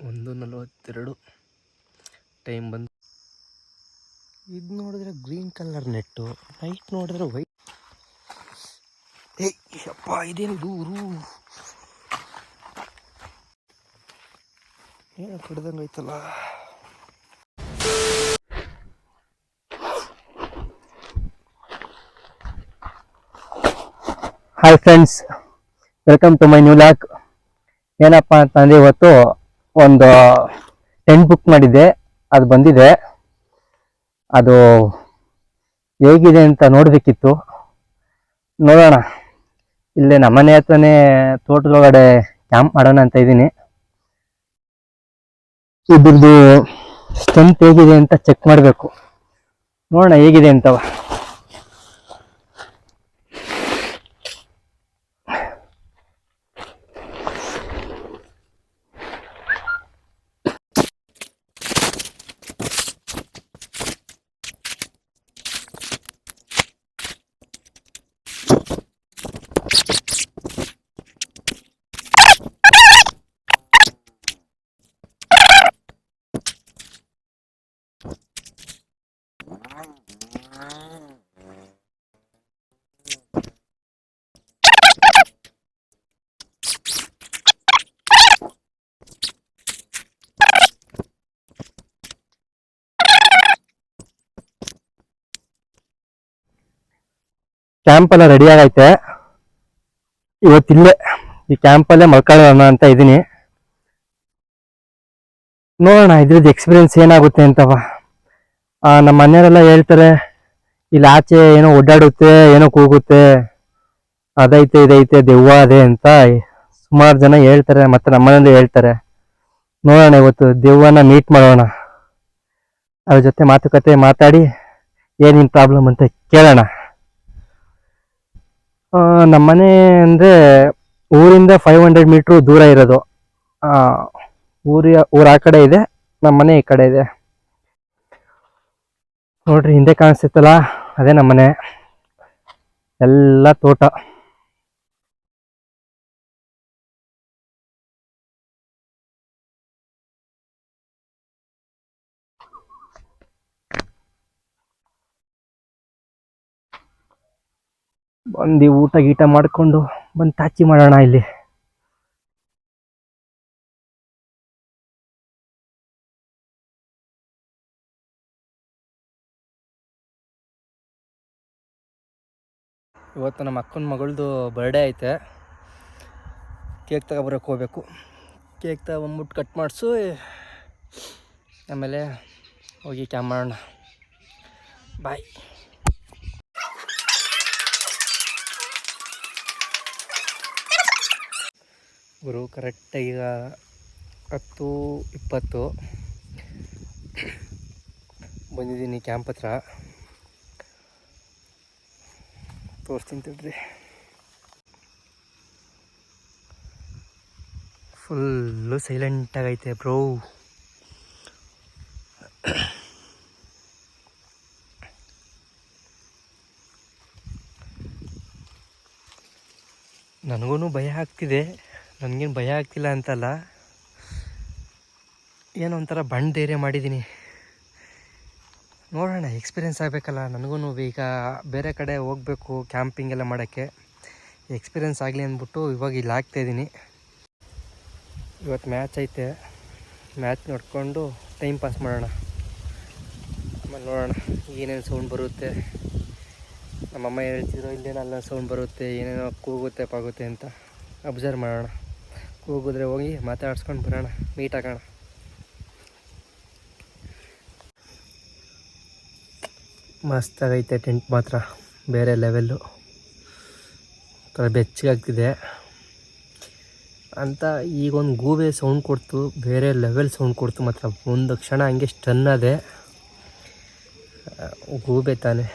ಒಂದು ನಲವತ್ತೆರಡು. ಟೈಮ್ ಬಂದು ಇದು ನೋಡಿದ್ರೆ ಗ್ರೀನ್ ಕಲರ್ ನೆಟ್ಟು ನೈಟ್ ನೋಡಿದ್ರೆ ವೈಟ್ ಏಯ್ ಅಪ್ಪ ಇದೇನು ದೂರು? ಏನು ಕಡ್ದಂಗೆ ಐತಲ್ಲ hi friends welcome to my new vlog ಏನಪ್ಪ ಅಂತಂದ್ರೆ ಇವತ್ತು ಒಂದು ಟೆಂಟ್ ಬುಕ್ ಮಾಡಿದ್ದೆ, ಅದು ಬಂದಿದೆ. ಅದು ಹೇಗಿದೆ ಅಂತ ನೋಡಬೇಕಿತ್ತು. ನೋಡೋಣ. ಇಲ್ಲೇ ನಮ್ಮನೆ ಹತ್ರನೇ ತೋಟದೊಳಗಡೆ ಕ್ಯಾಂಪ್ ಮಾಡೋಣ ಅಂತ ಇದ್ದೀನಿ. ಇದ್ರದ್ದು ಸ್ಟ್ರೆಂತ್ ಹೇಗಿದೆ ಅಂತ ಚೆಕ್ ಮಾಡಬೇಕು. ನೋಡೋಣ ಹೇಗಿದೆ ಅಂತವ. ಕ್ಯಾಂಪ್ ಎಲ್ಲ ರೆಡಿ ಆಗೈತೆ. ಇವತ್ತಿಲ್ಲೇ ಈ ಕ್ಯಾಂಪಲ್ಲೇ ಮಲ್ಕೊಳ್ಳೋಣ ಅಂತ ಇದ್ದೀನಿ. ನೋಡೋಣ, ಇದ್ರದ್ದು ಎಕ್ಸ್ಪೀರಿಯನ್ಸ್ ಏನಾಗುತ್ತೆ ಅಂತವ ನಮ್ಮ ಮನೆಯವರೆಲ್ಲ ಹೇಳ್ತಾರೆ, ಇಲ್ಲಿ ಆಚೆ ಏನೋ ಓಡಾಡುತ್ತೆ, ಏನೋ ಕೂಗುತ್ತೆ. ಅದೈತೆ, ಇದೈತೆ, ದೆವ್ವ ಅದೇ ಅಂತ ಸುಮಾರು ಜನ ಹೇಳ್ತಾರೆ, ಮತ್ತೆ ನಮ್ಮನೇಲಿ ಹೇಳ್ತಾರೆ. ನೋಡೋಣ ಇವತ್ತು ದೆವ್ವನ ಮೀಟ್ ಮಾಡೋಣ. ಅದ್ರ ಜೊತೆ ಮಾತುಕತೆ ಮಾತಾಡಿ, ಏನೇನು ಪ್ರಾಬ್ಲಮ್ ಅಂತ ಕೇಳೋಣ. ನಮ್ಮನೆ ಅಂದರೆ ಊರಿಂದ ಫೈವ್ ಹಂಡ್ರೆಡ್ ಮೀಟ್ರು ದೂರ ಇರೋದು. ಊರಿ ಊರ ಆ ಕಡೆ ಇದೆ ನಮ್ಮ ಮನೆ ಈ ಕಡೆ ಇದೆ. ನೋಡ್ರಿ, ಹಿಂದೆ ಕಾಣಿಸ್ತಿತ್ತಲ್ಲ, ಅದೇ ನಮ್ಮ ಮನೆ. ಎಲ್ಲ ತೋಟ. ಬಂದು ಊಟ ಗೀಟ ಮಾಡಿಕೊಂಡು ಬಂದು ತಾಚಿ ಮಾಡೋಣ ಇಲ್ಲಿ. ಇವತ್ತು ನಮ್ಮ ಅಕ್ಕನ ಮಗಳದು ಬರ್ಡೇ ಐತೆ. ಕೇಕ್ ತಗೊಬರಕ್ಕೆ ಹೋಗ್ಬೇಕು. ಕೇಕ್ ತಗೊಂಬಿಟ್ಟು ಕಟ್ ಮಾಡಿಸು. ಆಮೇಲೆ ಹೋಗಿ ಕ್ಯಾಮ್ ಮಾಡೋಣ. ಬಾಯ್ ಗುರು ಕರೆಕ್ಟಾಗಿ ಈಗ ಹತ್ತು, ಇಪ್ಪತ್ತು. ಬಂದಿದ್ದೀನಿ ಕ್ಯಾಂಪ್ ಹತ್ರ. ತೋರಿಸ್ತೀನಿ ತಿಳ್ರಿ ಫುಲ್ಲು ಸೈಲೆಂಟಾಗೈತೆ ಬ್ರೋ ನನಗೂ ಭಯ ಆಗ್ತಿದೆ. ನನಗೇನು ಭಯ ಆಗ್ತಿಲ್ಲ ಅಂತಲ್ಲ. ಏನೋ ಒಂಥರ ಬಂಡ್ ಧೈರ್ಯ ಮಾಡಿದ್ದೀನಿ ನೋಡೋಣ ಎಕ್ಸ್ಪೀರಿಯೆನ್ಸ್ ಆಗಬೇಕಲ್ಲ. ನನಗೂ ಈಗ ಬೇರೆ ಕಡೆ ಹೋಗಬೇಕು ಕ್ಯಾಂಪಿಂಗ್ ಎಲ್ಲ ಮಾಡೋಕ್ಕೆ. ಎಕ್ಸ್ಪೀರಿಯೆನ್ಸ್ ಆಗಲಿ ಅಂದ್ಬಿಟ್ಟು ಇವಾಗ ಇಲ್ಲಿ ಆಗ್ತಾಯಿದ್ದೀನಿ ಇವತ್ತು ಮ್ಯಾಚ್ ಐತೆ. ಮ್ಯಾಚ್ ನೋಡಿಕೊಂಡು ಟೈಮ್ ಪಾಸ್ ಮಾಡೋಣ. ಆಮೇಲೆ ನೋಡೋಣ, ಏನೇನು ಸೌಂಡ್ ಬರುತ್ತೆ. ನಮ್ಮಮ್ಮ ಹೇಳ್ತಿದ್ರು, ಇಲ್ಲೇನಲ್ಲ ಸೌಂಡ್ ಬರುತ್ತೆ, ಏನೇನೋ ಕೂಗುತ್ತೆ, ಪಾಗುತ್ತೆ ಅಂತ. ಅಬ್ಸರ್ವ್ ಮಾಡೋಣ. ಕೂಗಿದ್ರೆ ಹೋಗಿ ಮಾತಾಡ್ಸ್ಕೊಂಡು ಬರೋಣ ಮೀಟ್ ಆಗೋಣ. ಮಸ್ತಾಗೈತೆ ಟೆಂಟ್ ಮಾತ್ರ, ಬೇರೆ ಲೆವೆಲ್ಲು ಥರ ಬೆಚ್ಚಗಾಗ್ತಿದೆ. ಅಂತ ಈಗೊಂದು ಗೂಬೆ ಸೌಂಡ್ ಕೊಡ್ತು, ಬೇರೆ ಲೆವೆಲ್ ಸೌಂಡ್ ಕೊಡ್ತು ಮಾತ್ರ. ಒಂದು ಕ್ಷಣ ಹಂಗೆ ಸ್ಟನ್ ಅದೇ ಗೂಬೆ ತಾನೆ,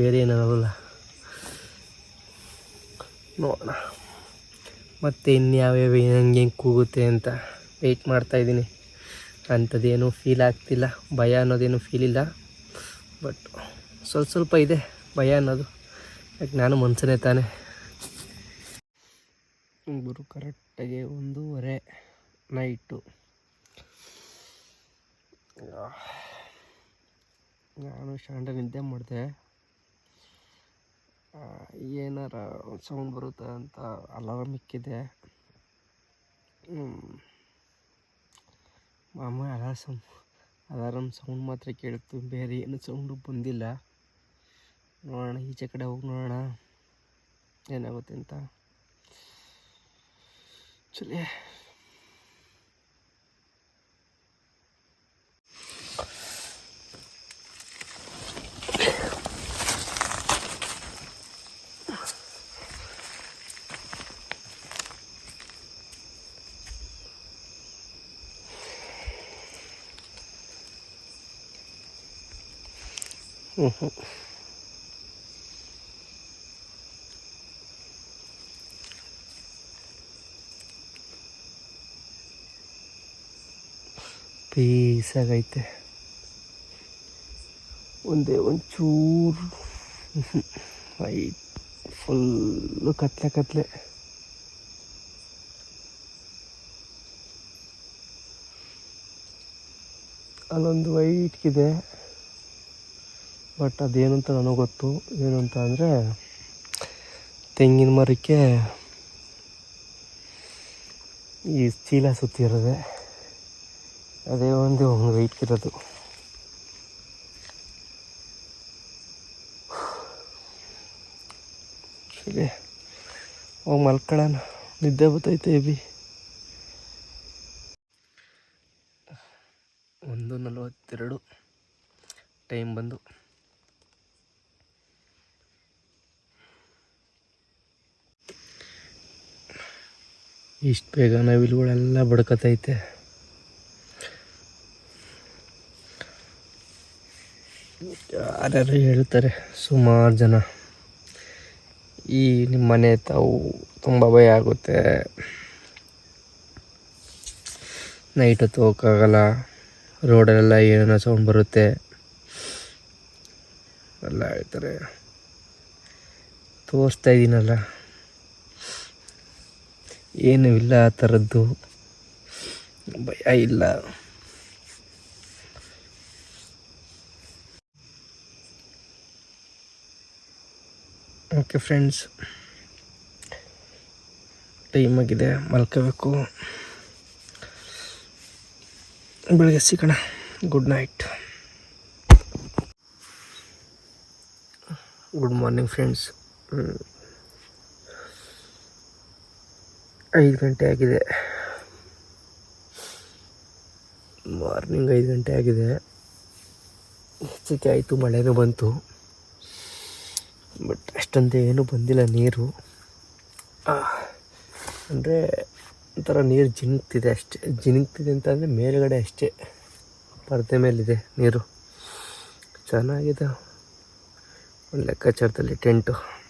ಬೇರೆ ಏನಲ್ಲ ನೋಡೋಣ. ಮತ್ತು ಇನ್ಯಾವ್ಯಾವ ಹೆಂಗೆ ಹೆಂಗೆ ಕೂಗುತ್ತೆ ಅಂತ ವೆಯ್ಟ್ ಮಾಡ್ತಾಯಿದ್ದೀನಿ ಅಂಥದ್ದೇನು ಫೀಲ್ ಆಗ್ತಿಲ್ಲ. ಭಯ ಅನ್ನೋದೇನು ಫೀಲ್ ಇಲ್ಲ. ಬಟ್ ಸ್ವಲ್ಪ ಸ್ವಲ್ಪ ಇದೆ. ಭಯ ಅನ್ನೋದು. ಯಾಕೆ ನಾನು ಮನ್ಸನೇ ತಾನೆ. ಗುರು ಕರೆಕ್ಟಾಗಿ ಒಂದೂವರೆ ನೈಟು ನಾನು ಶಾಂಡ ನಿದ್ದೆ ಮಾಡಿದೆ. ಏನಾರ ಸೌಂಡ್ ಬರುತ್ತೆ ಅಂತ ಅಲಾರಾಮ್ ಇಕ್ಕಿದೆ. ಮಾಮೂಲಿ ಸೌಂಡ್ ಅಲಾರಮ್ ಸೌಂಡ್ ಮಾತ್ರ ಕೇಳಿತ್ತು. ಬೇರೆ ಏನು ಸೌಂಡು ಬಂದಿಲ್ಲ. ನೋಡೋಣ, ಈಚೆ ಕಡೆ ಹೋಗಿ ನೋಡೋಣ. ಏನಾಗುತ್ತೆ ಅಂತ. ಚಲೇ. ಹ್ಞೂ ಹ್ಞೂ ಪೀಸಾಗೈತೆ. ಒಂದೇ ಒಂಚೂರು. ವೈಟ್ ಫುಲ್ಲು ಕತ್ಲೆ ಕತ್ಲೆ. ಅಲ್ಲೊಂದು ವೈಟ್ಗಿದೆ ಬಟ್ ಅದೇನು ಅಂತ ನನಗೆ ಗೊತ್ತು ಏನು ಅಂತ ಅಂದರೆ ತೆಂಗಿನ ಮರಕ್ಕೆ ಈ ಚೀಲ ಸುತ್ತಿರೋದೆ ಅದೇ ಒಂದು ವೆಯ್ಟ್ ಇರೋದು. ಹೋಗಿ ಮಲ್ಕೊಳ್ಳೋಣ ನಿದ್ದೆ ಬರ್ತೈತೆ ಬಿ ಒಂದು ನಲವತ್ತೆರಡು ಟೈಮ್ ಬಂದು ಇಷ್ಟು ಬೇಗ ನವಿಲುಗಳೆಲ್ಲ ಬಡ್ಕತೈತೆ. ಯಾರ್ಯಾರು ಹೇಳ್ತಾರೆ, ಸುಮಾರು ಜನ. ಈ ನಿಮ್ಮ ಮನೆ ತಾವು ತುಂಬ ಭಯ ಆಗುತ್ತೆ. ನೈಟ್ ಹೊತ್ತು ಹೋಗೋಕ್ಕಾಗಲ್ಲ. ರೋಡಲ್ಲೆಲ್ಲ ಏನೋ ಸೌಂಡ್ ಬರುತ್ತೆ. ಎಲ್ಲ ಹೇಳ್ತಾರೆ. ತೋರಿಸ್ತಾ ಇದ್ದೀನಲ್ಲ ಏನೂ ಇಲ್ಲ ಆ ಥರದ್ದು. ಭಯ ಇಲ್ಲ. ಓಕೆ ಫ್ರೆಂಡ್ಸ್, ಟೈಮ್ ಆಗಿದೆ, ಮಲ್ಕೋಬೇಕು. ಬೆಳಗ್ಗೆ ಸಿಗೋಣ good night good morning friends ಐದು ಗಂಟೆ ಆಗಿದೆ. ಮಾರ್ನಿಂಗ್ ಐದು ಗಂಟೆ ಆಗಿದೆ. ಹೆಚ್ಚಿಗೆ ಆಯಿತು ಮಳೆನೂ ಬಂತು. ಬಟ್ ಅಷ್ಟೊಂದು ಏನೂ ಬಂದಿಲ್ಲ ನೀರು. ಅಂದರೆ ಒಂಥರ ನೀರು ಜಿನುಗ್ತಿದೆ ಅಷ್ಟೇ. ಜಿನುಗ್ತಿದೆ ಅಂತಂದರೆ ಮೇಲುಗಡೆ ಅಷ್ಟೇ. ಪರದೆ ಮೇಲಿದೆ ನೀರು. ಚೆನ್ನಾಗಿದೆ. ಒಂದು ಲೆಕ್ಕಾಚಾರದಲ್ಲಿ ಟೆಂಟು.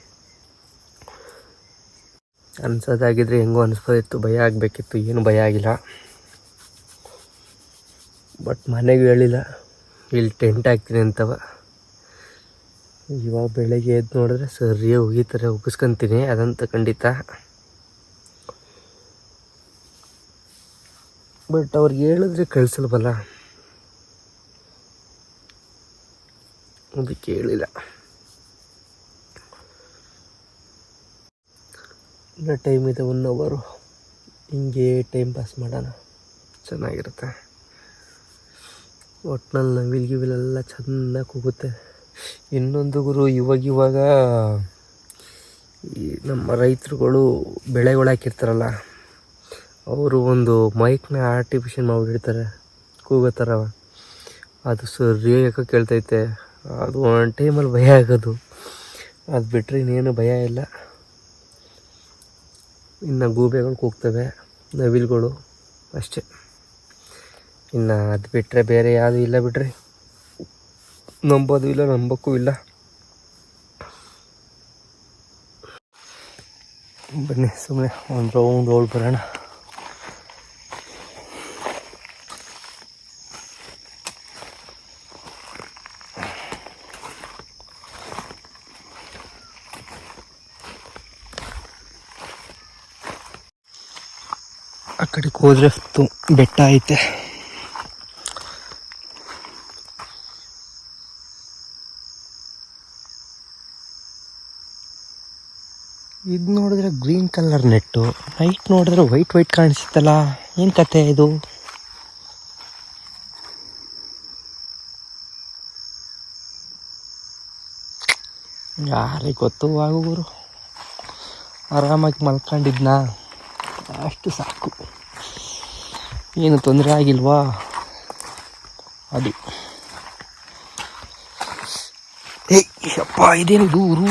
ಅನ್ಸೋದಾಗಿದ್ರೆ ಹೆಂಗೋ ಅನಿಸ್ಬೋದಿತ್ತು. ಭಯ ಆಗಬೇಕಿತ್ತು. ಏನು ಭಯ ಆಗಿಲ್ಲ. ಬಟ್ ಮನೆಗೆ ಹೇಳಿಲ್ಲ. ಇಲ್ಲಿ ಟೆಂಟ್ ಹಾಕ್ತೀನಿ ಅಂತವ. ಇವಾಗ ಬೆಳಗ್ಗೆ ಎದ್ದು ನೋಡಿದ್ರೆ ಸರಿಯಾಗಿ ಹೋಗಿತಾರೆ ಒಪ್ಪಿಸ್ಕೊಂತೀನಿ ಅದಂತ ಖಂಡಿತ. ಬಟ್ ಅವ್ರಿಗೆ ಹೇಳಿದ್ರೆ ಕಳಿಸಲ್ವಲ್ಲ? ಅದಕ್ಕೆ ಹೇಳಿಲ್ಲ. ಇನ್ನು ಟೈಮ್ ಇದೆ ಒನ್ ಅವರು ಹಿಂಗೆ ಟೈಮ್ ಪಾಸ್ ಮಾಡೋಣ. ಚೆನ್ನಾಗಿರುತ್ತೆ. ಒಟ್ನಲ್ಲಿ ನವಿಲ್ ಗಿವಿಲೆಲ್ಲ ಚೆನ್ನಾಗಿ ಕೂಗುತ್ತೆ. ಇನ್ನೊಂದು ಗುರು, ಇವಾಗ ಇವಾಗ ಈ ನಮ್ಮ ರೈತರುಗಳು ಬೆಳೆಗಳು ಹಾಕಿರ್ತಾರಲ್ಲ, ಅವರು ಒಂದು ಮೈಕ್ನ ಆರ್ಟಿಫಿಷಿಯಲ್ ಮಾಡಿಬಿಡ್ತಾರೆ ಕೂಗೋ ಥರ ಅದು ಸರಿಯಾಗಿ ಕೇಳ್ತೈತೆ. ಅದು ಒನ್ ಟೈಮಲ್ಲಿ ಭಯ ಆಗೋದು. ಅದು ಬಿಟ್ಟರೆ ಇನ್ನೇನು ಭಯ ಇಲ್ಲ. ಇನ್ನು ಗೂಬೆಗಳು ಕೂಗ್ತವೆ, ನವಿಲುಗಳು ಅಷ್ಟೇ. ಇನ್ನು ಅದು ಬಿಟ್ಟರೆ ಬೇರೆ ಯಾವುದೂ ಇಲ್ಲ ಬಿಡ್ರಿ. ನಂಬೋದು ಇಲ್ಲ, ನಂಬೋಕ್ಕೂ ಇಲ್ಲ. ಬನ್ನಿ ಸುಮ್ಮನೆ ಒಂದು ರೌಂಡ್ ರೌಂಡ್ ಬರೋಣ. ಆ ಕಡೆಗೆ ಹೋದರೆ ಬೆಟ್ಟ ಐತೆ. ಇದು ನೋಡಿದ್ರೆ ಗ್ರೀನ್ ಕಲರ್ ನೆಟ್ಟು, ನೈಟ್ ನೋಡಿದ್ರೆ ವೈಟ್ ವೈಟ್ ಕಾಣಿಸುತ್ತಲ್ಲ, ಏನು ಕತೆ ಇದು? ಯಾರಿಗೆ ಗೊತ್ತು ಆಗುಗುರು ಆರಾಮಾಗಿ ಮಲ್ಕೊಂಡಿದ್ನಾ? ಅಷ್ಟು ಸಾಕು. ಏನು ತೊಂದರೆ ಆಗಿಲ್ವಾ? ಅದು. ಏಯ್ಯಪ್ಪ ಇದೇನು ದೂರು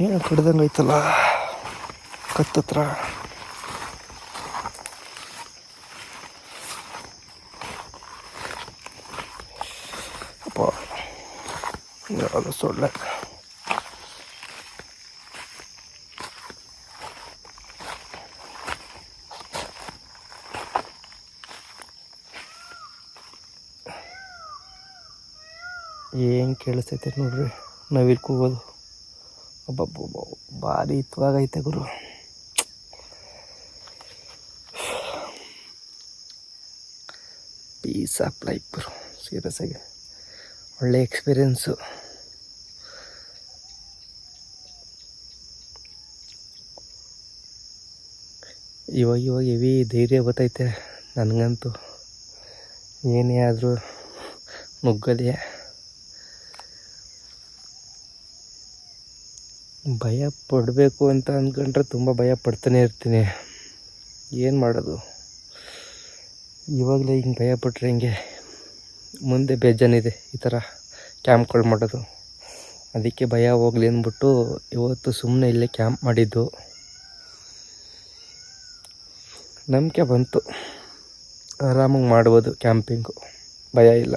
ಏನು ಕಡ್ದಂಗೆ ಐತಲ್ಲ ಕತ್ತತ್ರ. ಯಾವುದು ಸೊಳ್ಳೆ ಏನು ಕೇಳಿಸ್ತೈತೆ ನೋಡ್ರಿ ನವಿಲ್ ಕೂಗೋದು ಅಬ್ಬಬ್ಬಬ್ಬ ಭಾರಿ ಹಿತವಾಗೈತೆ ಗುರು ಪೀಸ್ ಆಫ್ ಲೈಫ್ ಗುರು ಸೀರಿಯಸ್ ಆಗಿ ಒಳ್ಳೆ ಎಕ್ಸ್ಪೀರಿಯೆನ್ಸು ಇವಾಗ ಇವಾಗ ಹೆವಿ ಧೈರ್ಯ ಬರ್ತೈತೆ ನನಗಂತೂ. ಏನೇ ಆದರೂ ನುಗ್ಗದೆ. ಭಯ ಪಡಬೇಕು ಅಂತ ಅಂದ್ಕೊಂಡ್ರೆ ತುಂಬ ಭಯ ಪಡ್ತಾನೆ ಇರ್ತೀನಿ. ಏನು ಮಾಡೋದು? ಇವಾಗಲೇ ಹಿಂಗೆ ಭಯ ಪಟ್ಟರೆ ಹಿಂಗೆ? ಮುಂದೆ ಬೇಜಾನಿದೆ ಈ ಥರ ಕ್ಯಾಂಪ್ಗಳು ಮಾಡೋದು. ಅದಕ್ಕೆ ಭಯ ಹೋಗ್ಲಿ ಅಂದ್ಬಿಟ್ಟು ಇವತ್ತು ಸುಮ್ಮನೆ ಇಲ್ಲೇ ಕ್ಯಾಂಪ್ ಮಾಡಿದ್ದು. ನಂಬಿಕೆ ಬಂತು. ಆರಾಮಾಗಿ ಮಾಡ್ಬೋದು ಕ್ಯಾಂಪಿಂಗು. ಭಯ ಇಲ್ಲ.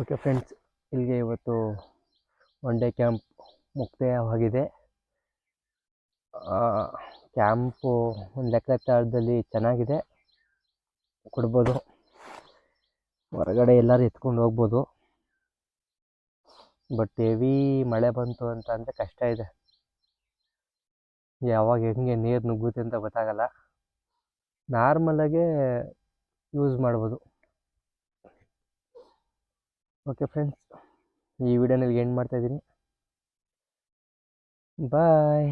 ಓಕೆ ಫ್ರೆಂಡ್ಸ್ ಇಲ್ಲಿಗೆ ಇವತ್ತು ಒನ್ ಡೇ ಕ್ಯಾಂಪ್ ಮುಕ್ತಾಯವಾಗಿದೆ. ಕ್ಯಾಂಪು ಒಂದು ಲೆಕ್ಕಾಚಾರದಲ್ಲಿ ಚೆನ್ನಾಗಿದೆ. ಕೊಡ್ಬೋದು. ಹೊರಗಡೆ ಎಲ್ಲರೂ ಎತ್ಕೊಂಡು ಹೋಗ್ಬೋದು. ಬಟ್ ಹೆವಿ ಮಳೆ ಬಂತು ಅಂತ ಅಂದರೆ ಕಷ್ಟ ಇದೆ. ಯಾವಾಗ ಹೆಂಗೆ ನೀರು ನುಗ್ಗುತ್ತೆ ಅಂತ ಗೊತ್ತಾಗಲ್ಲ. ನಾರ್ಮಲಾಗೆ ಯೂಸ್ ಮಾಡ್ಬೋದು. ಓಕೆ ಫ್ರೆಂಡ್ಸ್ ಈ ವಿಡಿಯೋನಲ್ಲಿ ಎಂಡ್ ಮಾಡ್ತಾಯಿದ್ದೀನಿ ಬಾಯ್